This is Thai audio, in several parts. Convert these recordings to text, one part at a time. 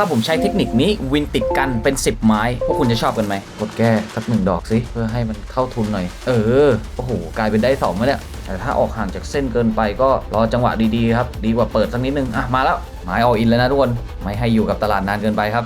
ถ้าผมใช้เทคนิคนี้วินติดกันเป็น 10 ไม้ พวกคุณจะชอบกันไหมกดแก้สักหนึ่งดอกสิเพื่อให้มันเข้าทุนหน่อย เออ โอ้โห กลายเป็นได้สองแล้วเนี่ย แต่ถ้าออกห่างจากเส้นเกินไปก็รอจังหวะดีๆครับ ดีกว่าเปิดสักนิดนึง อะ มาแล้วไม้ออินแล้วนะทุกคน ไม่ให้อยู่กับตลาดนานเกินไปครับ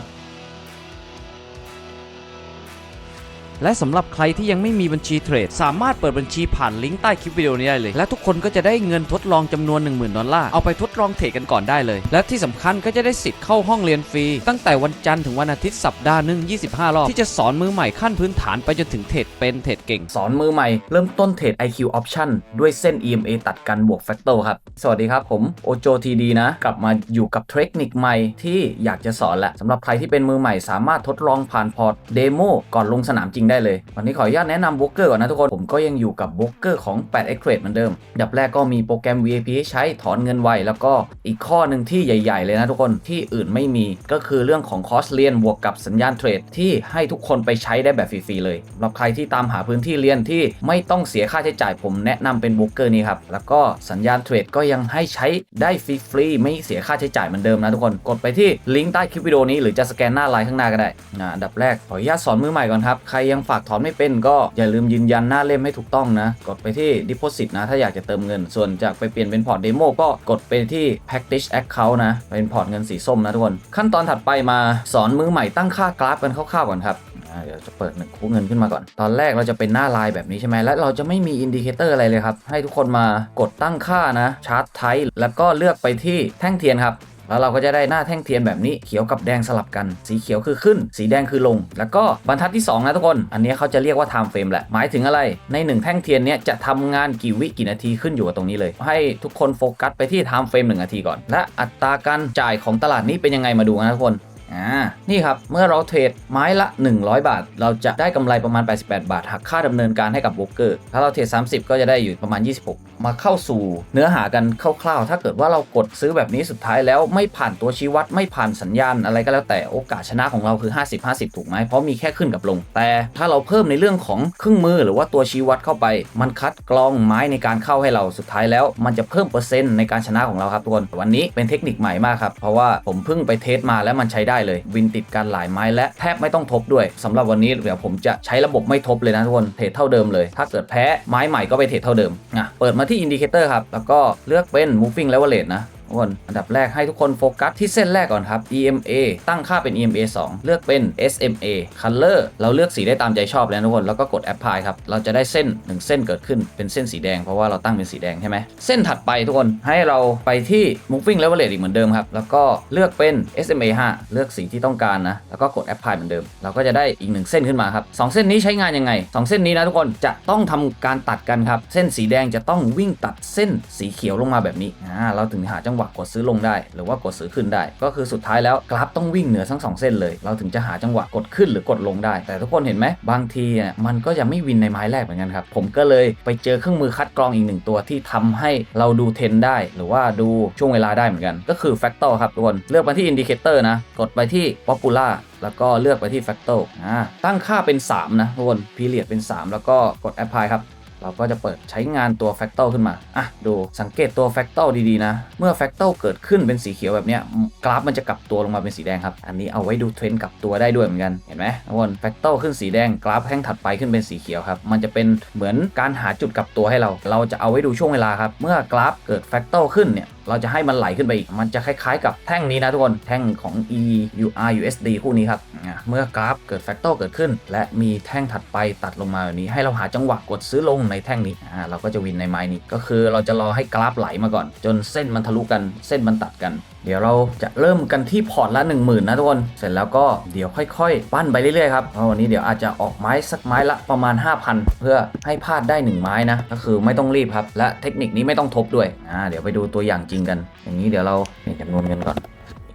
และสำหรับใครที่ยังไม่มีบัญชีเทรด สามารถเปิดบัญชีผ่านลิงก์ใต้คลิปวิดีโอนี้ได้เลย และทุกคนก็จะได้เงินทดลองจำนวน 10,000 ดอลลาร์ เอาไปทดลองเทรดกันก่อนได้เลย และที่สำคัญก็จะได้สิทธิ์เข้าห้องเรียนฟรี ตั้งแต่วันจันทร์ถึงวันอาทิตย์สัปดาห์หนึ่ง25 รอบ ที่จะสอนมือใหม่ขั้นพื้นฐานไปจนถึงเทรดเป็นเทรดเก่ง สอนมือใหม่เริ่มต้นเทรด IQ Option ด้วยเส้น EMA ตัดกันบวก Fractal ครับ สวัสดีครับผมโอโจทีดีนะ กลับมาอยู่กับเทคนิคใหม่ที่อยากจะสอนแหละสำหรับใครที่เป็นมือใหม่สามารถทดลองผ่านพอร์ตเดโมก่อนลงสนามจริงได้เลย วันนี้ขออนุญาตแนะนำโบรกเกอร์ก่อนนะทุกคน ผมก็ยังอยู่กับโบรกเกอร์ของ8 x Trade เหมือนเดิมดับแรกก็มีโปรแกรม VIP ให้ใช้ถอนเงินไว แล้วก็อีกข้อหนึ่งที่ใหญ่ ๆ เลยนะทุกคนที่อื่นไม่มีก็คือเรื่องของคอร์สเรียนบวกกับสัญญาณเทรดที่ให้ทุกคนไปใช้ได้แบบฟรีๆเลยสำหรับใครที่ตามหาพื้นที่เรียนที่ไม่ต้องเสียค่าใช้จ่ายผมแนะนำเป็นโบรกเกอร์นี้ครับแล้วก็สัญญาณเทรดก็ยังให้ใช้ได้ฟรีๆไม่เสียค่าใช้จ่ายเหมือนเดิมนะทุกคนกดไปที่ลิงก์ใต้คลิปวิดีโอนี้หรือจะสแกนหน้าไลน์ข้างหน้าก็ได้อ่าอันดับแรกขออนุญาตสอนมือใหม่ก่อนครับใครยังฝากถอนไม่เป็นก็อย่าลืมยืนยันหน้าเล่มให้ถูกต้องนะ กดไปที่ deposit นะ ถ้าอยากจะเติมเงิน ส่วนจะไปเปลี่ยนเป็นพอร์ตเดโมก็กดไปที่ package account นะ เป็นพอร์ตเงินสีส้มนะทุกคน ขั้นตอนถัดไปมาสอนมือใหม่ตั้งค่ากราฟกันคร่าวๆก่อนครับเดี๋ยวจะเปิดหนึ่งคู่เงินขึ้นมาก่อน ตอนแรกเราจะเป็นหน้าลน์แบบนี้ใช่ไหม และเราจะไม่มีอินดิเคเตอร์อะไรเลยครับ ให้ทุกคนมากดตั้งค่านะ ชาร์ตไทป์แล้วก็เลือกไปที่แท่งเทียนครับ แล้วเราก็จะได้หน้าแท่งเทียนแบบนี้เขียวกับแดงสลับกัน สีเขียวคือขึ้น สีแดงคือลง แล้วก็บรรทัดที่ 2 นะทุกคน อันนี้เขาจะเรียกว่า time frame แหละ หมายถึงอะไร ใน 1 แท่งเทียนเนี้ยจะทำงานกี่วิกี่นาทีขึ้นอยู่กับตรงนี้เลย ให้ทุกคนโฟกัสไปที่ time frame 1นาทีก่อน และอัตราการจ่ายของตลาดนี้เป็นยังไงมาดูนะทุกคน อ่านี่ครับ เมื่อเราเทรดไม้ละ 100 บาท เราจะได้กำไรประมาณ 88 บาทหักค่าดำเนินการให้กับโบรกเกอร์ ถ้าเราเทรด 30 ก็จะได้อยู่ประมาณ 26 มาเข้าสู่เนื้อหากันคร่าวๆ ถ้าเกิดว่าเรากดซื้อแบบนี้สุดท้ายแล้วไม่ผ่านตัวชี้วัดไม่ผ่านสัญญาณอะไรก็แล้วแต่โอกาสชนะของเราคือ 50-50 ถูกไหมเพราะมีแค่ขึ้นกับลง แต่ถ้าเราเพิ่มในเรื่องของเครื่องมือหรือว่าตัวชี้วัดเข้าไป มันคัดกรองไม้ในการเข้าให้เราสุดท้ายแล้ว มันจะเพิ่มเปอร์เซ็นต์ในการชนะของเราครับทุกคนวันนี้เป็นเทคนิคใหม่มากครับเพราะว่าผมเพิ่งไปเทสมาแล้วมันใช้ได้เลย วินติดกันหลายไม้และแทบไม่ต้องทบด้วยสำหรับวันนี้เดี๋ยวผมจะใช้ระบบไม่ทบเลยนะทุกคนเทรดเท่าเดิมเลย ถ้าเกิดแพ้ไม้ใหม่ก็ไปเทรดเท่าเดิมอะเปิดมาที่อินดิเคเตอร์ครับแล้วก็เลือกเป็น moving leverage นะ ทุกคนอันดับแรกให้ทุกคนโฟกัสที่เส้นแรกก่อนครับ EMA ตั้งค่าเป็น EMA 2 เลือกเป็น SMA Color เราเลือกสีได้ตามใจชอบแล้วทุกคน แล้วก็กด Apply ครับ เราจะได้เส้น 1 เส้นเกิดขึ้นเป็นเส้นสีแดง เพราะว่าเราตั้งเป็นสีแดงใช่ไหม เส้นถัดไปทุกคนให้เราไปที่ Moving Leverage อีกเหมือนเดิมครับ แล้วก็เลือกเป็น SMA 5 เลือกสีที่ต้องการนะ แล้วก็กด Apply เหมือนเดิม เราก็จะได้อีก 1 เส้นขึ้นมาครับสองเส้นนี้ใช้งานยังไงสองเส้นนี้นะทุกคนจะต้องทำการตัดกันครับ เส้นสีแดงจะต้องวิ่งตัดเส้นสีเขียวลงมาแบบนี้อ่าเราถึงหาจังหวะกดซื้อลงได้ หรือว่ากดซื้อขึ้นได้ ก็คือสุดท้ายแล้วกราฟต้องวิ่งเหนือทั้งสองเส้นเลย เราถึงจะหาจังหวะกดขึ้นหรือกดลงได้ แต่ทุกคนเห็นไหมบางทีเนี่ยมันก็ยังไม่วินในไม้แรกเหมือนกันครับผมก็เลยไปเจอเครื่องมือคัดกรองอีกหนึ่งตัวที่ทำให้เราดูเทนได้ หรือว่าดูช่วงเวลาได้เหมือนกัน ก็คือ Fractal ครับทุกคนเลือกมาที่ Indicator นะกดไปที่ popula แล้วก็เลือกไปที่ Fractal อ่าตั้งค่าเป็น 3 นะทุกคน Period เป็น 3 แล้วก็กด Apply ครับ เราก็จะเปิดใช้งานตัว Fractal ขึ้นมา อะ ดูสังเกตตัว Fractal ดีๆนะ เมื่อ Fractal เกิดขึ้นเป็นสีเขียวแบบนี้กราฟมันจะกลับตัวลงมาเป็นสีแดงครับ อันนี้เอาไว้ดูเทรนด์กลับตัวได้ด้วยเหมือนกัน เห็นไหมทุกคน Fractal ขึ้นสีแดงกราฟแท่งถัดไปขึ้นเป็นสีเขียวครับ มันจะเป็นเหมือนการหาจุดกลับตัวให้เรา เราจะเอาไว้ดูช่วงเวลาครับ เมื่อกราฟเกิด Fractal ขึ้นเนี่ยเราจะให้มันไหลขึ้นไปอีก มันจะคล้ายๆ กับแท่งนี้นะทุกคน แท่งของ E U R U S D คู่นี้ครับ เมื่อกราฟเกิดแฟกเตอร์เกิดขึ้น และมีแท่งถัดไปตัดลงมาแบบนี้ ให้เราหาจังหวะกดซื้อลงในแท่งนี้ เราก็จะวินในไม้นี้ ก็คือเราจะรอให้กราฟไหลมาก่อน จนเส้นมันทะลุกัน เส้นมันตัดกัน เดี๋ยวเราจะเริ่มกันที่พอร์ตละ 1 0,000 นะทุกคน เสร็จแล้วก็เดี๋ยวค่อยๆ ปั้นไปเรื่อยๆครับเพราะวันนี้เดี๋ยวอาจจะออกไม้สักไม้ละประมาณ 5,000 เพื่อให้พลาดได้ 1 ไม้นะ ก็คือไม่ต้องรีบครับ และเทคนิคนี้ไม่ต้องทบด้วยอ่าเดี๋ยวไปดูตัวอย่างจริงกัน อย่างนี้เดี๋ยวเราเนี่จำนวนเงินก่อน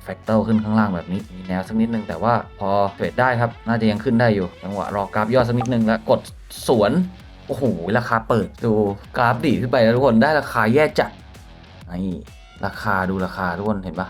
แฟกเตอร์ขึ้นข้างล่างแบบนี้ มีแนวสักนิดนึง แต่ว่าพอเทรดได้ครับ น่าจะยังขึ้นได้อยู่ จังหวะรอกราฟย่อสักนิดนึงแล้วกดสวน โอ้โห ราคาเปิดดูกราฟดีขึ้นไปแล้วทุกคนได้ราคาแย่จัดนี่ ราคาดูราคาทุกคนเห็นปะ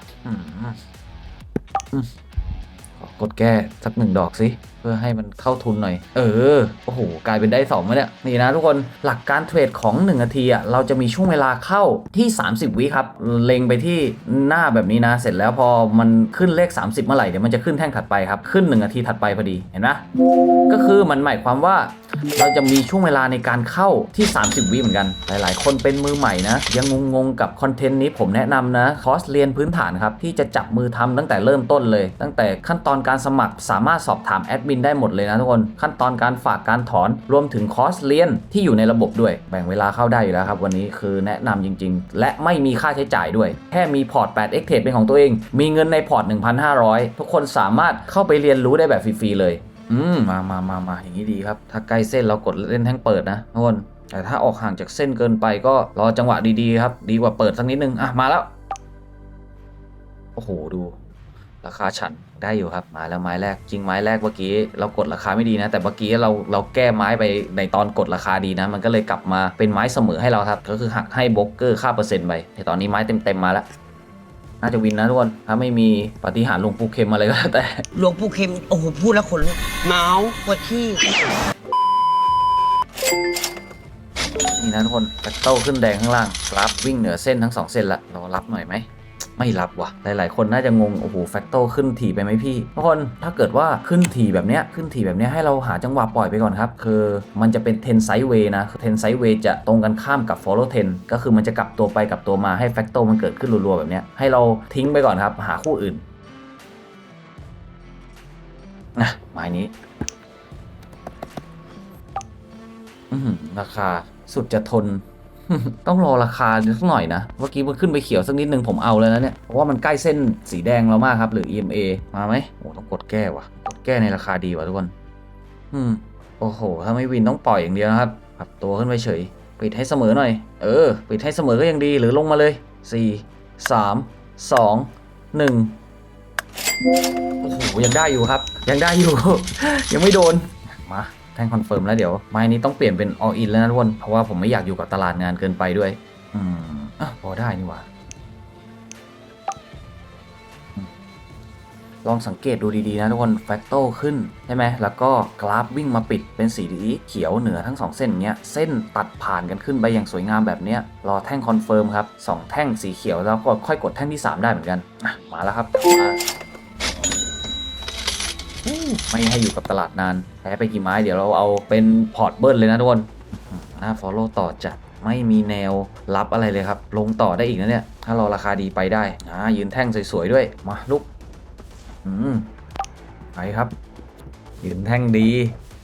ขอกดแก้สักหนึ่งดอกสิ พื่อให้มันเข้าทุนหน่อย เออ โอ้โห กลายเป็นได้2มาเนี่ย นี่นะทุกคน หลักการเทรดของ 1 นาทีอะ เราจะมีช่วงเวลาเข้าที่ 30 วิครับ เล็งไปที่หน้าแบบนี้นะ เสร็จแล้วพอมันขึ้นเลข 30 เมื่อไหร่เดี๋ยวมันจะขึ้นแท่งถัดไปครับ ขึ้น 1 นาทีถัดไปพอดี เห็นไหมก็คือมันหมายความว่าเราจะมีช่วงเวลาในการเข้าที่ 30 วิเหมือนกัน หลาย ๆ คนเป็นมือใหม่นะ ยังงงๆ กับคอนเทนต์นี้ผมแนะนำนะคอร์สเรียนพื้นฐานครับที่จะจับมือทำตั้งแต่เริ่มต้นเลย ตั้งแต่ขั้นตอนการสมัครสามารถสอบถามแอดมินได้หมดเลยนะทุกคน ขั้นตอนการฝากการถอนรวมถึงคอร์สเรียนที่อยู่ในระบบด้วย แบ่งเวลาเข้าได้อยู่แล้วครับ วันนี้คือแนะนำจริง ๆ และไม่มีค่าใช้จ่ายด้วย แค่มีพอร์ต 8 x t r a d e เป็นของตัวเอง มีเงินในพอร์ต 1,500 ทุกคนสามารถเข้าไปเรียนรู้ได้แบบฟรีๆเลยอืมมามามามาอย่างนี้ดีครับ ถ้าใกล้เส้นเรากดเล่นแท่งเปิดนะทุกคนแต่ถ้าออกห่างจากเส้นเกินไปก็รอจังหวะดีๆครับ ดีกว่าเปิดสักนิดนึง อะ มาแล้ว โอ้โห ดู ราคาฉันได้อยู่ครับมาแล้วไม้แรกจริงไม้แรกเมื่อกี้เรากดราคาไม่ดีนะ แต่เมื่อกี้เราเราแก้ไม้ไปในตอนกดราคาดีนะ มันก็เลยกลับมาเป็นไม้เสมอให้เราครับ ก็คือหักให้โบล็อกเกอร์ค่าเปอร์เซ็นต์ไปแต่ตอนนี้ไม้เต็มๆมาแล้วน่าจะวินนะทุกคนถ้าไม่มีปาฏิหาริย์หลวงปู่เข็มอะไรก็แล้วแต่หลวงปู่เข็มโอ้โหพูดแล้วขนลุกเมาส์ปวดที่นี่นะทุกคนแฟกเตอร์ขึ้นแดงข้างล่างกราฟวิ่งเหนือเส้นทั้งสองเส้นละเรารับหน่อยไหม ไม่รับว่ะหลาย ๆ คนน่าจะงง โอ้โห แฟกเตอร์ขึ้นถี่ไปไหมพี่ทุกคนถ้าเกิดว่าขึ้นถี่แบบเนี้ยขึ้นถี่แบบเนี้ยให้เราหาจังหวะปล่อยไปก่อนครับ คือมันจะเป็นเทนไซด์เวย์นะเทนไซด์เวย์จะตรงกันข้ามกับ follow 10 ก็คือมันจะกลับตัวไปกลับตัวมาให้แฟกเตอร์มันเกิดขึ้นรัว ๆ แบบเนี้ยให้เราทิ้งไปก่อนครับ หาคู่อื่นนะหมายนี้อื้อหือราคาสุดจะทน ต้องรอราคาสักหน่อยนะ เมื่อกี้มันขึ้นไปเขียวสักนิดนึงผมเอาแล้วนะเนี่ย เพราะว่ามันใกล้เส้นสีแดงเรามากครับ หรือ EMA มาไหมโอ้ต้องกดแก้ว่ะ กดแก้ในราคาดีว่ะทุกคน อืม โอ้โห ถ้าไม่วินต้องปล่อยอย่างเดียวนะครับ ปรับตัวขึ้นไปเฉย ปิดให้เสมอหน่อย เออ ปิดให้เสมอก็ยังดี หรือลงมาเลย 4 3 2 1โอ้โห ยังได้อยู่ครับ ยังได้อยู่ ยังไม่โดน มา แท่งคอนเฟิร์มแล้วเดี๋ยวไม้นี้ต้องเปลี่ยนเป็น all in แล้วนะทุกคนเพราะว่าผมไม่อยากอยู่กับตลาดงานเกินไปด้วย อืมอะพอได้นี่หว่าลองสังเกตดูดีๆนะทุกคนแฟกโตขึ้นใช่ไหมแล้วก็กราฟวิ่งมาปิดเป็นสีเขียวเหนือทั้งสองเส้นอย่างเงี้ยเส้นตัดผ่านกันขึ้นไปอย่างสวยงามแบบเนี้ยรอแท่งคอนเฟิร์มครับสองแท่งสีเขียวแล้วก็ค่อยกดแท่งที่ 3 ได้เหมือนกันมาแล้วครับมา ไม่ให้อยู่กับตลาดนานแพ้ไปกี่ไม้ เดี๋ยวเราเอาเป็นพอร์ตเบิร์เลยนะทุกคนหน้า follow ต่อจัดไม่มีแนวรับอะไรเลยครับ ลงต่อได้อีกนะเนี่ย ถ้าเราราคาดีไปได้อ่ายืนแท่งสวยๆด้วย มาลุกอืมไปครับ ยืนแท่งดี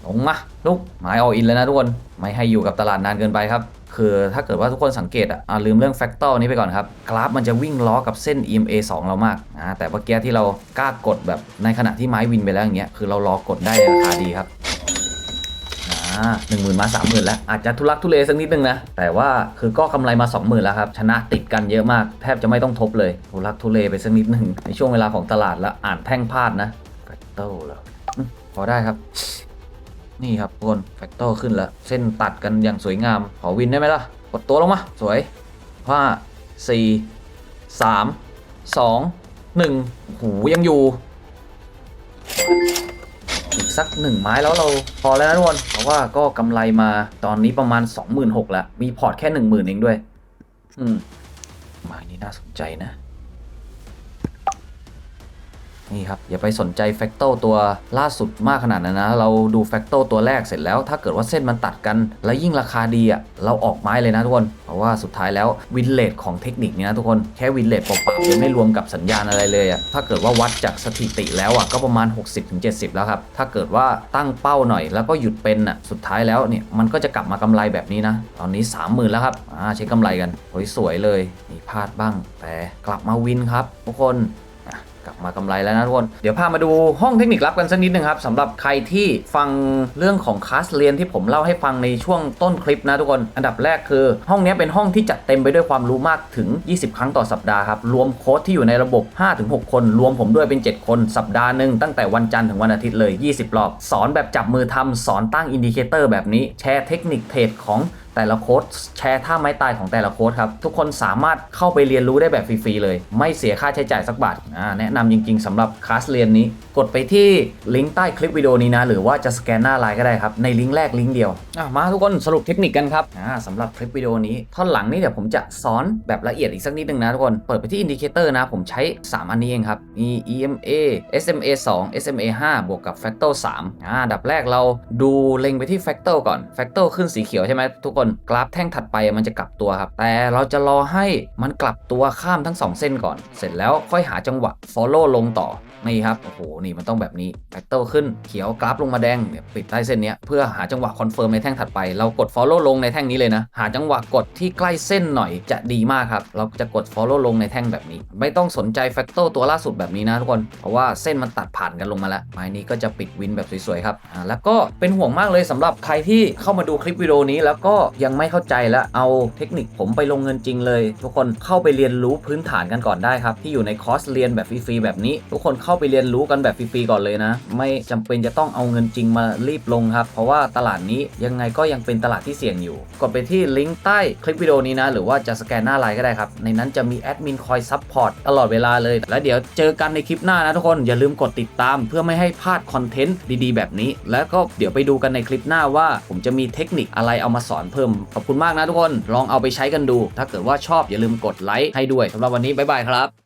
ลงมาลุกหมายออินแล้วนะทุกคน ไม่ให้อยู่กับตลาดนานเกินไปครับ คือถ้าเกิดว่าทุกคนสังเกตอะลืมเรื่องแฟกเตอร์นี้ไปก่อนครับ กราฟมันจะวิ่งล้อกับเส้น EMA 2 เรามากอ่าแต่เมื่อกี้ที่เรากล้ากดแบบในขณะที่ไม้วินไปแล้วอย่างเงี้ยคือเรารอกดได้ราคาดีครับหนึ่งหมื่นมาสามหมื่นแล้ว อาจจะทุลักทุเลสักนิดนึงนะ แต่ว่าคือก็กำไรมา20,000แล้วครับ ชนะติดกันเยอะมาก แทบจะไม่ต้องทบเลย ทุลักทุเลไปสักนิดนึงในช่วงเวลาของตลาดแล้วอ่านแท่งพลาดนะแฟกเตอร์แล้วอืมพอได้ครับ นี่ครับทุกคนแฟกเตอร์ขึ้นแล้ว เส้นตัดกันอย่างสวยงาม ขอวินได้ไหมล่ะ กดตัวลงมา สวยห้าสี่สามสองหนึ่งหูยังอยู่ อีกสักหนึ่งไม้แล้วเราพอแล้วนะทุกคนเพราะว่าก็กำไรมาตอนนี้ประมาณ 26,000แล้ว มีพอร์ตแค่ 10,000เองด้วย อืมไม้นี้น่าสนใจนะ นี่ครับ อย่าไปสนใจแฟกโตตัวล่าสุดมากขนาดนั้นนะ เราดูแฟกโตตัวแรกเสร็จแล้ว ถ้าเกิดว่าเส้นมันตัดกัน แล้วยิ่งราคาดีอะเราออกไม้เลยนะทุกคน เพราะว่าสุดท้ายแล้ววินเลทของเทคนิคนี้นะทุกคนแค่วินเลทเปล่าๆยังไม่รวมกับสัญญาณอะไรเลยอะถ้าเกิดว่าวัดจากสถิติแล้วอะก็ประมาณ 60-70 แล้วครับถ้าเกิดว่าตั้งเป้าหน่อย แล้วก็หยุดเป็นอะสุดท้ายแล้วเนี่ยมันก็จะกลับมากำไรแบบนี้นะตอนนี้ 30,000 แล้วครับอ่าเช็คกำไรกันโอ้ยสวยเลยมีพลาดบ้างแต่กลับมาวินครับทุกคน กลับมากำไรแล้วนะทุกคน เดี๋ยวพามาดูห้องเทคนิคลับกันสักนิดนึงครับสำหรับใครที่ฟังเรื่องของคลาสเรียนที่ผมเล่าให้ฟังในช่วงต้นคลิปนะทุกคน อันดับแรกคือ ห้องนี้เป็นห้องที่จัดเต็มไปด้วยความรู้มากถึง 20 ครั้งต่อสัปดาห์ครับ รวมโค้ดที่อยู่ในระบบ 5-6 คน รวมผมด้วยเป็น 7 คนสัปดาห์หนึ่งตั้งแต่วันจันทร์ถึงวันอาทิตย์เลย 20 รอบ สอนแบบจับมือทำสอนตั้งอินดิเคเตอร์แบบนี้แชร์เทคนิคเทรดของ แต่ละโค้ดแชร์ท่าไม้ตายของแต่ละโค้ดครับ ทุกคนสามารถเข้าไปเรียนรู้ได้แบบฟรีๆเลย ไม่เสียค่าใช้จ่ายสักบาทแนะนำจริงๆสำหรับคลาสเรียนนี้ กดไปที่ลิงก์ใต้คลิปวิดีโอนี้นะ หรือว่าจะสแกนหน้าไลน์ก็ได้ครับ ในลิงก์แรกลิงก์เดียวมาทุกคนสรุปเทคนิคกันครับอ่าสำหรับคลิปวิดีโอนี้ท่อนหลังนี้เดี๋ยวผมจะสอนแบบละเอียดอีกสักนิดนึงนะทุกคนเปิดไปที่อินดิเคเตอร์นะผมใช้ 3 อันนี้เองครับมี EMA SMA 2 SMA 5บวกกับ Fractal 3อ่าดับแรกเราดูเล็งไปที่ Fractal ก่อน Fractal ขึ้นสีเขียวใช่ไหมทุกคนกราฟแท่งถัดไปมันจะกลับตัวครับ แต่เราจะรอให้มันกลับตัวข้ามทั้ง 2 เส้นก่อน เสร็จแล้วค่อยหาจังหวะ follow ลงต่อ นี่ครับ โอ้โห นี่มันต้องแบบนี้แฟกเตอร์ขึ้นเขียวกราฟลงมาแดงเนี่ยปิดใต้เส้นนี้เพื่อหาจังหวะคอนเฟิร์มในแท่งถัดไป เรากด follow ลงในแท่งนี้เลยนะ หาจังหวะกดที่ใกล้เส้นหน่อยจะดีมากครับ เราจะกด follow ลงในแท่งแบบนี้ ไม่ต้องสนใจแฟกเตอร์ตัวล่าสุดแบบนี้นะทุกคน เพราะว่าเส้นมันตัดผ่านกันลงมาแล้วไม้นี้ก็จะปิดวินแบบสวยๆครับอ่าแล้วก็เป็นห่วงมากเลยสำหรับใครที่เข้ามาดูคลิปวิดีโอนี้ แล้วก็ยังไม่เข้าใจและเอาเทคนิคผมไปลงเงินจริงเลย ทุกคนเข้าไปเรียนรู้พื้นฐานกันก่อนได้ครับที่อยู่ในคอร์สเรียนแบบฟรีๆแบบนี้ ทุกคนเข้าไปเรียนรู้กันแบบฟรีๆก่อนเลยนะ ไม่จำเป็นจะต้องเอาเงินจริงมารีบลงครับ เพราะว่าตลาดนี้ยังไงก็ยังเป็นตลาดที่เสี่ยงอยู่ กดไปที่ลิงก์ใต้คลิปวิดีโอนี้นะ หรือว่าจะสแกนหน้าไลน์ก็ได้ครับ ในนั้นจะมีแอดมินคอยซัพพอร์ตตลอดเวลาเลย แล้วเดี๋ยวเจอกันในคลิปหน้านะทุกคน อย่าลืมกดติดตาม เพื่อไม่ให้พลาดคอนเทนต์ดีๆ แบบนี้ แล้วก็เดี๋ยวไปดูกันในคลิปหน้าว่า ผมจะมีเทคนิคอะไรเอามาสอนเพิ่ม ขอบคุณมากนะทุกคน ลองเอาไปใช้กันดู ถ้าเกิดว่าชอบอย่าลืมกดไลค์ให้ด้วยสำหรับวันนี้บ๊ายบายครับ